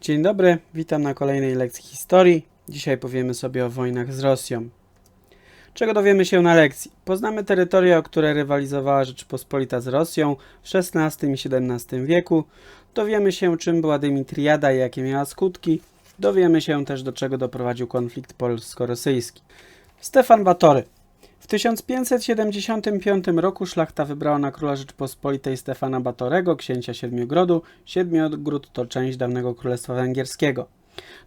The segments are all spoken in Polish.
Dzień dobry, witam na kolejnej lekcji historii. Dzisiaj powiemy sobie o wojnach z Rosją. Czego dowiemy się na lekcji? Poznamy terytoria, o które rywalizowała Rzeczypospolita z Rosją w XVI i XVII wieku. Dowiemy się, czym była Dymitriada i jakie miała skutki. Dowiemy się też, do czego doprowadził konflikt polsko-rosyjski. Stefan Batory. W 1575 roku szlachta wybrała na króla Rzeczypospolitej Stefana Batorego, księcia Siedmiogrodu. Siedmiogród to część dawnego Królestwa Węgierskiego.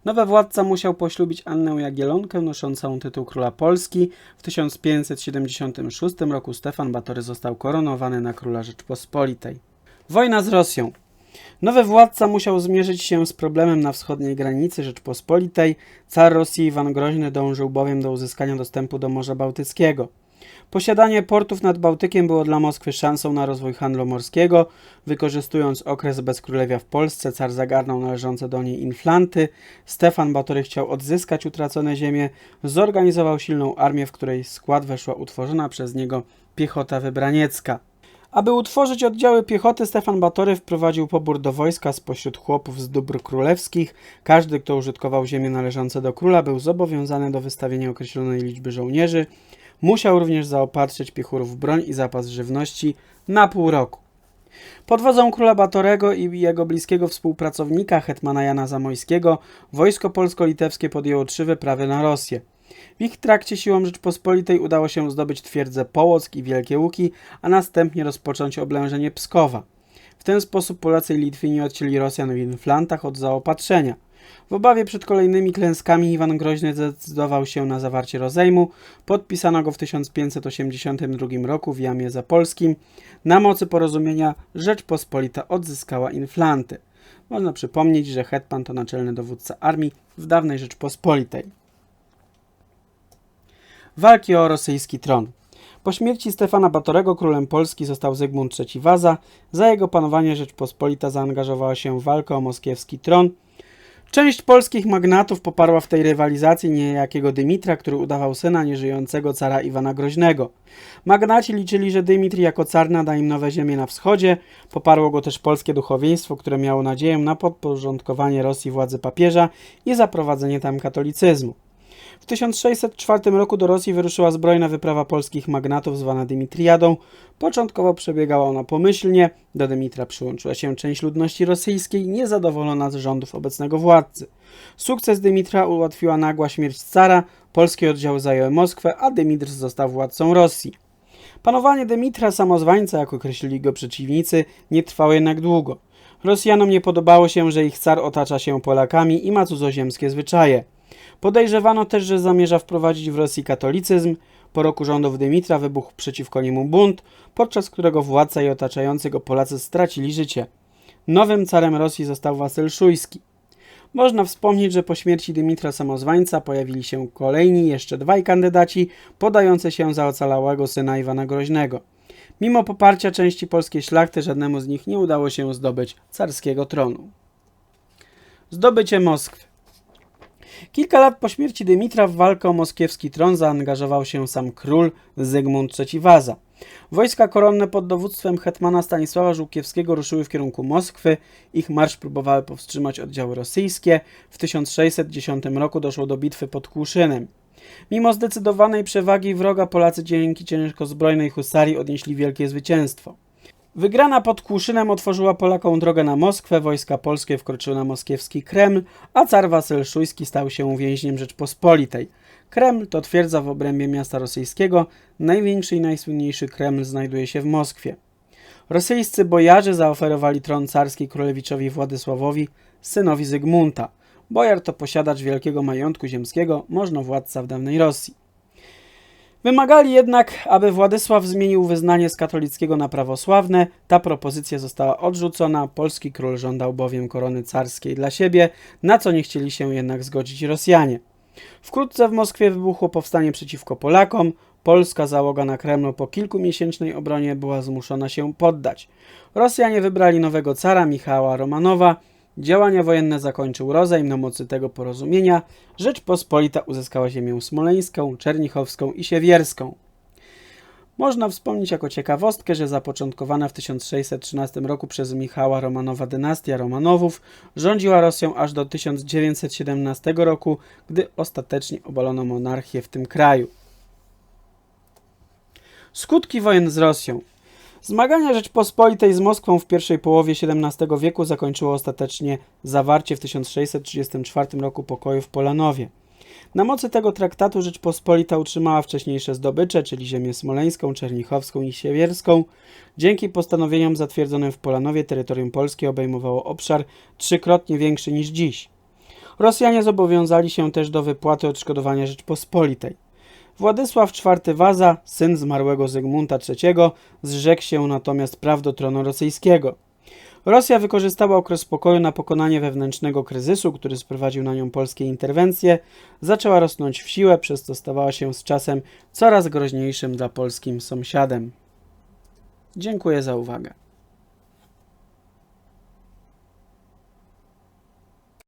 Nowy władca musiał poślubić Annę Jagiellonkę, noszącą tytuł króla Polski. W 1576 roku Stefan Batory został koronowany na króla Rzeczypospolitej. Wojna z Rosją. Nowy władca musiał zmierzyć się z problemem na wschodniej granicy Rzeczpospolitej. Car Rosji Iwan Groźny dążył bowiem do uzyskania dostępu do Morza Bałtyckiego. Posiadanie portów nad Bałtykiem było dla Moskwy szansą na rozwój handlu morskiego. Wykorzystując okres bezkrólewia w Polsce, car zagarnął należące do niej inflanty. Stefan Batory chciał odzyskać utracone ziemie. Zorganizował silną armię, w której skład weszła utworzona przez niego piechota wybraniecka. Aby utworzyć oddziały piechoty, Stefan Batory wprowadził pobór do wojska spośród chłopów z dóbr królewskich. Każdy, kto użytkował ziemię należące do króla, był zobowiązany do wystawienia określonej liczby żołnierzy. Musiał również zaopatrzyć piechurów w broń i zapas żywności na pół roku. Pod wodzą króla Batorego i jego bliskiego współpracownika, hetmana Jana Zamojskiego, wojsko polsko-litewskie podjęło trzy wyprawy na Rosję. W ich trakcie siłom Rzeczpospolitej udało się zdobyć twierdzę Połock i Wielkie Łuki, a następnie rozpocząć oblężenie Pskowa. W ten sposób Polacy i Litwini odcięli Rosjan w Inflantach od zaopatrzenia. W obawie przed kolejnymi klęskami Iwan Groźny zdecydował się na zawarcie rozejmu. Podpisano go w 1582 roku w Jamie Zapolskim. Na mocy porozumienia Rzeczpospolita odzyskała Inflanty. Można przypomnieć, że hetman to naczelny dowódca armii w dawnej Rzeczpospolitej. Walki o rosyjski tron. Po śmierci Stefana Batorego królem Polski został Zygmunt III Waza. Za jego panowanie Rzeczpospolita zaangażowała się w walkę o moskiewski tron. Część polskich magnatów poparła w tej rywalizacji niejakiego Dymitra, który udawał syna nieżyjącego cara Iwana Groźnego. Magnaci liczyli, że Dymitr jako car nada im nowe ziemie na wschodzie. Poparło go też polskie duchowieństwo, które miało nadzieję na podporządkowanie Rosji władzy papieża i zaprowadzenie tam katolicyzmu. W 1604 roku do Rosji wyruszyła zbrojna wyprawa polskich magnatów zwana Dymitriadą. Początkowo przebiegała ona pomyślnie. Do Dymitra przyłączyła się część ludności rosyjskiej, niezadowolona z rządów obecnego władcy. Sukces Dymitra ułatwiła nagła śmierć cara, polskie oddziały zajęły Moskwę, a Dymitr został władcą Rosji. Panowanie Dymitra samozwańca, jak określili go przeciwnicy, nie trwało jednak długo. Rosjanom nie podobało się, że ich car otacza się Polakami i ma cudzoziemskie zwyczaje. Podejrzewano też, że zamierza wprowadzić w Rosji katolicyzm. Po roku rządów Dymitra wybuchł przeciwko niemu bunt, podczas którego władca i otaczający go Polacy stracili życie. Nowym carem Rosji został Wasyl Szujski. Można wspomnieć, że po śmierci Dymitra Samozwańca pojawili się kolejni, jeszcze dwaj kandydaci, podający się za ocalałego syna Iwana Groźnego. Mimo poparcia części polskiej szlachty, żadnemu z nich nie udało się zdobyć carskiego tronu. Zdobycie Moskwy. Kilka lat po śmierci Dymitra w walkę o moskiewski tron zaangażował się sam król Zygmunt III Waza. Wojska koronne pod dowództwem hetmana Stanisława Żółkiewskiego ruszyły w kierunku Moskwy. Ich marsz próbowały powstrzymać oddziały rosyjskie. W 1610 roku doszło do bitwy pod Kłuszynem. Mimo zdecydowanej przewagi wroga Polacy dzięki ciężkozbrojnej husarii odnieśli wielkie zwycięstwo. Wygrana pod Kłuszynem otworzyła Polakom drogę na Moskwę, wojska polskie wkroczyły na moskiewski Kreml, a car Wasyl Szujski stał się więźniem Rzeczpospolitej. Kreml to twierdza w obrębie miasta rosyjskiego, największy i najsłynniejszy Kreml znajduje się w Moskwie. Rosyjscy bojarzy zaoferowali tron carski królewiczowi Władysławowi, synowi Zygmunta. Bojar to posiadacz wielkiego majątku ziemskiego, można władca w dawnej Rosji. Wymagali jednak, aby Władysław zmienił wyznanie z katolickiego na prawosławne. Ta propozycja została odrzucona. Polski król żądał bowiem korony carskiej dla siebie, na co nie chcieli się jednak zgodzić Rosjanie. Wkrótce w Moskwie wybuchło powstanie przeciwko Polakom. Polska załoga na Kremlu po kilkumiesięcznej obronie była zmuszona się poddać. Rosjanie wybrali nowego cara Michała Romanowa. Działania wojenne zakończył rozejm na mocy tego porozumienia. Rzeczpospolita uzyskała ziemię smoleńską, czernichowską i siewierską. Można wspomnieć jako ciekawostkę, że zapoczątkowana w 1613 roku przez Michała Romanowa dynastia Romanowów rządziła Rosją aż do 1917 roku, gdy ostatecznie obalono monarchię w tym kraju. Skutki wojen z Rosją. Zmagania Rzeczpospolitej z Moskwą w pierwszej połowie XVII wieku zakończyło ostatecznie zawarcie w 1634 roku pokoju w Polanowie. Na mocy tego traktatu Rzeczpospolita utrzymała wcześniejsze zdobycze, czyli ziemię smoleńską, czernichowską i siewierską. Dzięki postanowieniom zatwierdzonym w Polanowie terytorium polskie obejmowało obszar trzykrotnie większy niż dziś. Rosjanie zobowiązali się też do wypłaty odszkodowania Rzeczpospolitej. Władysław IV Waza, syn zmarłego Zygmunta III, zrzekł się natomiast praw do tronu rosyjskiego. Rosja wykorzystała okres pokoju na pokonanie wewnętrznego kryzysu, który sprowadził na nią polskie interwencje, zaczęła rosnąć w siłę, przez co stawała się z czasem coraz groźniejszym dla polskim sąsiadem. Dziękuję za uwagę.